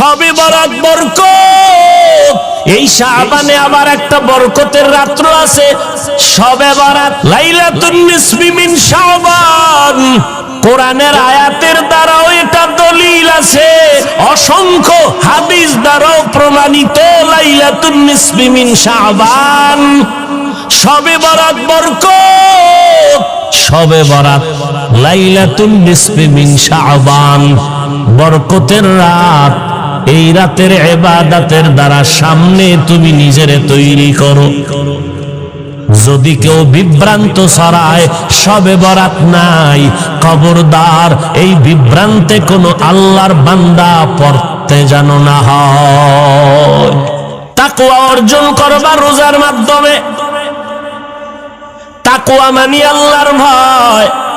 সবে বরাত বরকত। এই শাবানে আবার একটা বরকতের রাত্র আছে। সবে বরাত লাইলাতুন নিসফি শাবান। কোরআনের আয়াতের দ্বারাও এটা দলিল আছে। অসংখ্য হাদিস দ্বারাও প্রমাণিত লাইলাতুন নিসফি শাবান। সবে বরাত বরকত। সবে বরাত লাইলাতুন নিসফি শাবান। বরকতের রাত এই রাতের এবাদাতের দ্বারা সামনে তুমি নিজেরে তৈরি করো। যদি কেউ বিভ্রান্ত ছড়ায়, সবে বরাত নাই। খবরদার, এই বিভ্রান্তে কোনো আল্লাহর বান্দা পড়তে জানো না হয়। তাকুয়া অর্জন করবা রোজার মাধ্যমে। তাকুয়া মানি আল্লাহর ভয়।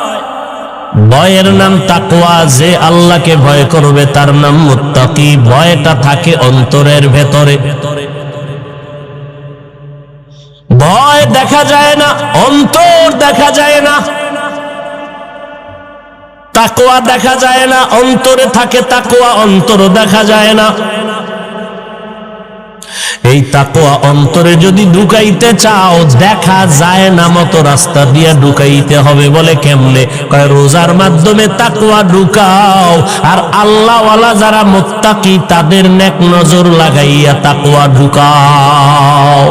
ভয়ের নাম তাকুয়া যে আল্লাহকে ভয় করবে তার নাম মুত্তাকি। ভয়টা থাকে অন্তরের ভেতরে। ভয় দেখা যায় না, অন্তর দেখা যায় না। তাকুয়া দেখা যায় না, অন্তরে থাকে তাকুয়া অন্তর দেখা যায় না। এই তাকুয়া অন্তরে যদি ঢুকাইতে চাও, দেখা যায় না মতো রাস্তা দিয়ে ঢুকাইতে হবে বলে কেমনে? কয়, রোজার মাধ্যমে তাকুয়া ঢুকাও, আর আল্লাহওয়ালা যারা মোত্তাকি, তাদের নেক নজর লাগাইয়া তাকুয়া ঢুকাও।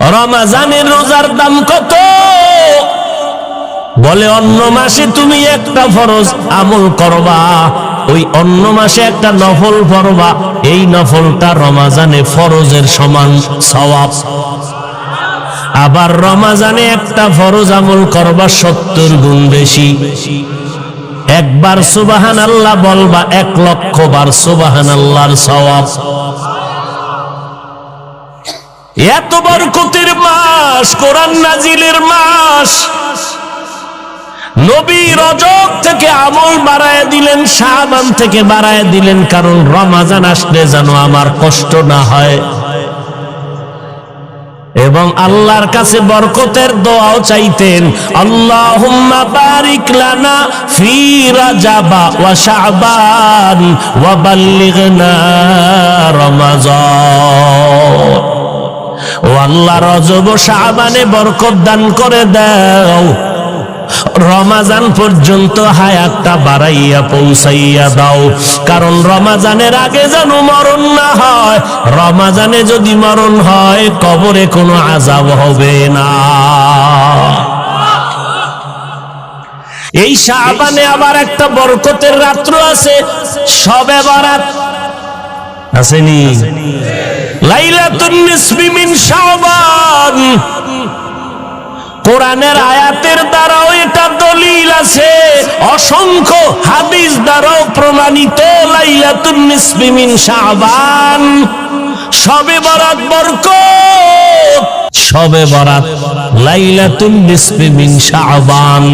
রমাজানের রোজার দাম কত? বলে, অন্য মাসে তুমি একটা ফরজ আমল করবা। ওই অন্য মাসে একটা নফল পড়বা। এই নফলটা রমাজানে ফরজের সমান সওয়াব। আবার রমাজানে একটা ফরজ আমল করবা সত্তর গুণ বেশি। একবার সুবাহান আল্লাহ বলবা, এক লক্ষ বার সুবাহান আল্লাহর সওয়াব। এত বরকতের মাস, কোরআন নাজিলের মাস। নবী রজব থেকে আমল বাড়ায় দিলেন শাবান থেকে বাড়ায় দিলেন, কারণ রমাজান আসলে যেন আমার কষ্ট না হয়। এবং আল্লাহর কাছে বরকতের দোয়াও চাইতেন আল্লাহ, রজব ও শাবানে বরকত দান করে দাও। রমাজান পর্যন্ত হায়াতটা বাড়াইয়া পৌঁছাইয়া দাও। কারণ রমাজানের আগে যেন মরণ না হয়। রমাজানে যদি মরণ হয়, কবরে কোনো আজাব হবে না। এই শাবানে আবার একটা বরকতের রাত্র আছে। সবে বারাত। আসেনি। লাইলাতুন নিসফি মিন শাবান কোরআনের আয়াতের দ্বারাও এটা দলিল আছে। অসংখ্য হাদিস দ্বারাও প্রমাণিত, লাইলাতুন নিসফি মিন শাবান। সবে বরাত বরকত। সবে বরাত, লাইলাতুন নিসফি মিন শাবান।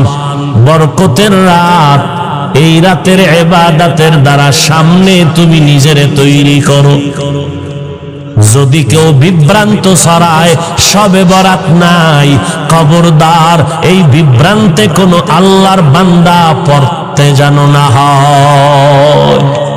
বরকতের রাত, এই রাতের এবাদাতের দ্বারা সামনে তুমি নিজেরে তৈরি করো। যদি কেউ বিভ্রান্ত সরায় সবে বরাত নাই। খবরদার, এই বিভ্রান্তে কোনো আল্লাহর বান্দা পড়তে জানো না হয়।